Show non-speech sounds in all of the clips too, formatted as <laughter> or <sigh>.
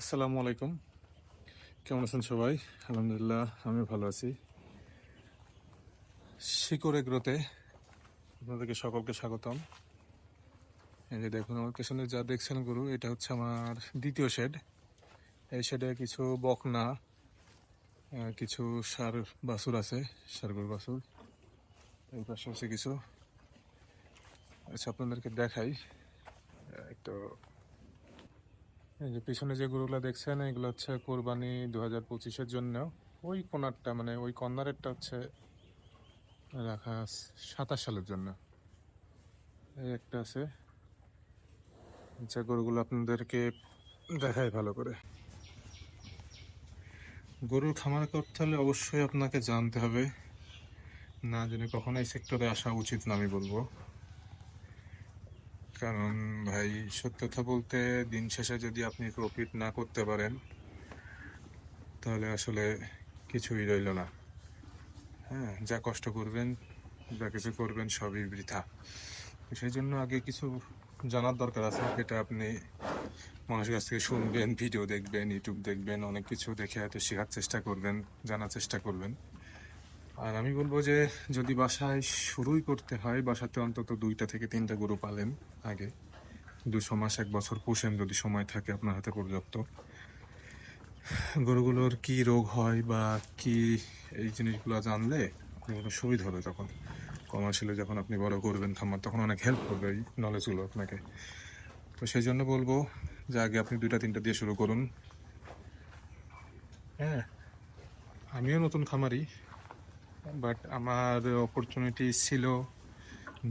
আসসালামু আলাইকুম। কেমন আছেন সবাই? আলহামদুলিল্লাহ, আমি ভালো আছি। শিকড় এগ্রোতে আপনাদেরকে সকলকে স্বাগতম। এই যে দেখুন, আমার পেছনে যা দেখছেন গরু, এটা হচ্ছে আমার দ্বিতীয় শেড এই শেডে কিছু বকনা কিছু সার বাসুর আছে সার গরু বাছুর। এই পাশে আছে কিছু। আচ্ছা আপনাদেরকে দেখাই। একটু এই যে পিছনে যে গরুগুলো দেখছেন, এগুলো হচ্ছে কোরবানি দু হাজার পঁচিশের জন্য। ওই কোনারটা মানে ওই কর্নারেরটা হচ্ছে রাখা সাতাশ সালের জন্য। এই একটা আছে। আচ্ছা গরুগুলো আপনাদেরকে দেখায় ভালো করে। গরুর খামার করতে হলে অবশ্যই আপনাকে জানতে হবে। না জেনে কখনো এই সেক্টরে আসা উচিত না, আমি বলব। কারণ ভাই, সত্য কথা বলতে দিন শেষে যদি আপনি প্রফিট না করতে পারেন, তাহলে আসলে কিছুই রইল না। হ্যাঁ যা কষ্ট করবেন, যা কিছু করবেন সবই বৃথা। সেই জন্য আগে কিছু জানার দরকার আছে এটা আপনি মানুষের কাছ থেকে শুনবেন, ভিডিও দেখবেন ইউটিউব দেখবেন, অনেক কিছু দেখে হয়তো শেখার চেষ্টা করবেন, জানার চেষ্টা করবেন। আর আমি বলব যে যদি বাসায় শুরুই করতে হয়, বাসাতে অন্তত দুইটা থেকে তিনটা গরু পালেন আগে। দুশো মাস, এক বছর পোষেন যদি সময় থাকে আপনার হাতে পর্যাপ্ত। গরুগুলোর কি রোগ হয় বা কি এই জিনিসগুলো জানলে আপনার সুবিধা হবে তখন কমার্শিয়ালে যখন আপনি বড় করবেন খামার তখন অনেক হেল্প করবে এই নলেজগুলো আপনাকে। তো সেই জন্য বলব যে আগে আপনি দুইটা, তিনটা দিয়ে শুরু করুন। হ্যাঁ আমিও নতুন খামারি। বাট আমার অপরচুনিটি ছিল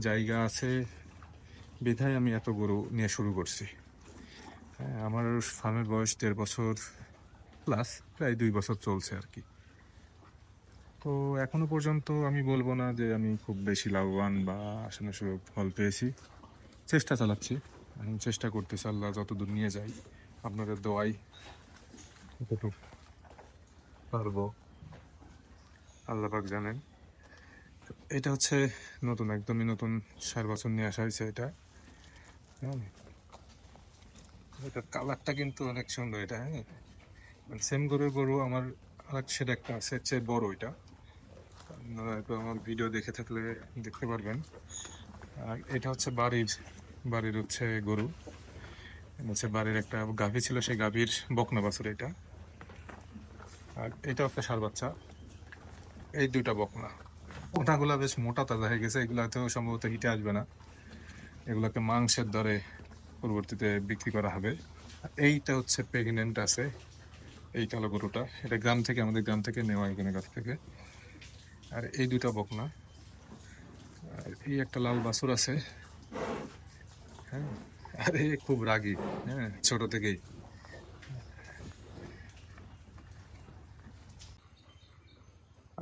জায়গা আছে বিধায় আমি এত গরু নিয়ে শুরু করছি। হ্যাঁ, আমার ফার্মের বয়স দেড় বছর প্লাস প্রায় দুই বছর চলছে আর কি। তো এখনও পর্যন্ত আমি বলব না যে আমি খুব বেশি লাভবান বা আসলে সুযোগ ফল পেয়েছি। চেষ্টা চালাচ্ছি। আমি চেষ্টা করতেছি আল্লাহ যতদূর নিয়ে যাই আপনাদের দোয়াই কতটুকু পারব। আল্লাহ পাক জানেন। এটা হচ্ছে নতুন, একদমই নতুন সার বছর নিয়ে আসা হয়েছে এটা। এটার কালারটা কিন্তু অনেক সুন্দর এটা হ্যাঁ? মানে সেম গরুর গরু আমার আরেক সেটা একটা আছে চেয়ে বড় এটা। আপনারা একটু আমার ভিডিও দেখে থাকলে দেখতে পারবেন। আর এটা হচ্ছে বাড়ির বাড়ির হচ্ছে গরু। হচ্ছে বাড়ির একটা গাভী ছিল, সেই গাভীর বকনা বাছুর এটা। আর এটা হচ্ছে সার বাচ্চা। এই দুইটা বকনা। ওটাগুলা বেশ মোটা তাজা হয়ে গেছে এগুলাতেও সম্ভবত হিটে আসবে না। এগুলোকে মাংসের দরে পরবর্তীতে বিক্রি করা হবে। এইটা হচ্ছে প্রেগনেন্ট আছে, এই কালো গরুটা। এটা গ্রাম থেকে, আমাদের গ্রাম থেকে নেওয়া এখানে কাছ থেকে। আর এই দুটা বকনা। আর এই একটা লাল বাছুর আছে। হ্যাঁ আর এই খুব রাগী। হ্যাঁ ছোটো থেকেই।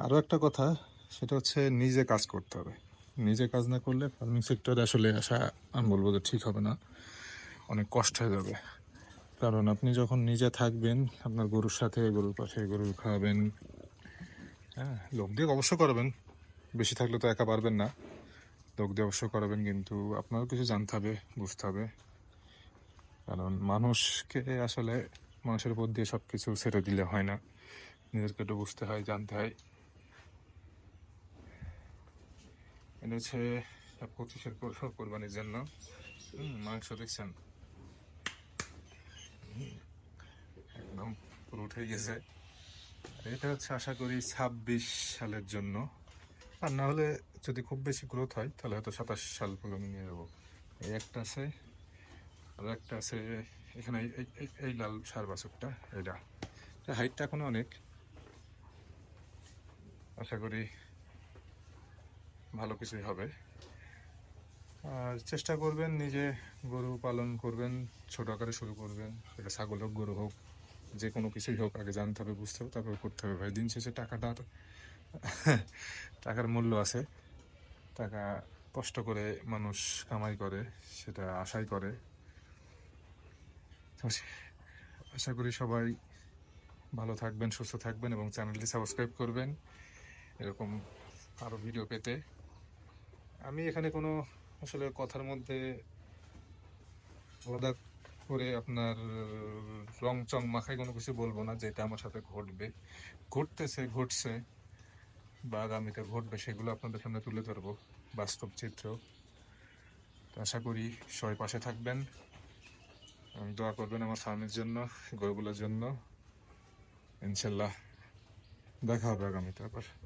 আরও একটা কথা, সেটা হচ্ছে নিজে কাজ করতে হবে। নিজে কাজ না করলে ফার্মিং সেক্টরে আসলে আসা, আমি বলব যে ঠিক হবে না। অনেক কষ্ট হয়ে যাবে। কারণ আপনি যখন নিজে থাকবেন, আপনার গরুর সাথে, গরুর পাশে গরু খাওয়াবেন হ্যাঁ লোক দিয়ে অবশ্য করাবেন। বেশি থাকলে তো একা পারবেন না। লোক দিয়ে অবশ্য করাবেন, কিন্তু আপনারও কিছু জানতে হবে, বুঝতে হবে। কারণ মানুষকে আসলে মানুষের উপর দিয়ে সব কিছু ছেড়ে দিলে হয় না। নিজেকে একটু বুঝতে হয়, জানতে হয়। এটা হচ্ছে পঁচিশের কোরবানির জন্য। মাংস দেখছেন? একদম পুরো উঠে গেছে। এটা হচ্ছে আশা করি ছাব্বিশ সালের জন্য। আর না হলে যদি খুব বেশি গ্রোথ হয়, তাহলে হয়তো সাতাশ সাল পর্যন্ত নিয়ে যাব। এই একটা আছে, আর একটা আছে এখানে এই লাল সার বাছরটা, এটা। হাইটটা এখনও অনেক। আশা করি ভালো কিছুই হবে। আর চেষ্টা করবেন নিজে গরু পালন করবেন, ছোট আকারে শুরু করবেন। সেটা ছাগল হোক, গরু হোক, যে কোনো কিছুই হোক, আগে জানতে হবে, বুঝতে হবে, তারপরে করতে হবে। ভাই, দিন শেষে টাকাটার <laughs> টাকার মূল্য আছে। টাকা কষ্ট করে মানুষ কামাই করে, সেটা আশাই করে। আশা করি সবাই ভালো থাকবেন, সুস্থ থাকবেন এবং চ্যানেলটি সাবস্ক্রাইব করবেন। এরকম আরও ভিডিও পেতে আমি এখানে কোনো আসলে কথার মধ্যে আলাদা করে আপনার রং চং মাখায় কোনো কিছু বলব না, যেটা আমার সাথে ঘটবে। ঘটতেছে, ঘটছে, বা আগামীতে ঘটবে, সেগুলো আপনাদের সামনে তুলে ধরবো, বাস্তব চিত্র। আশা করি সবাই পাশে থাকবেন। দোয়া করবেন আমার ফার্মের জন্য গরুগুলোর জন্য। ইনশাল্লাহ দেখা হবে আগামীতে আবার।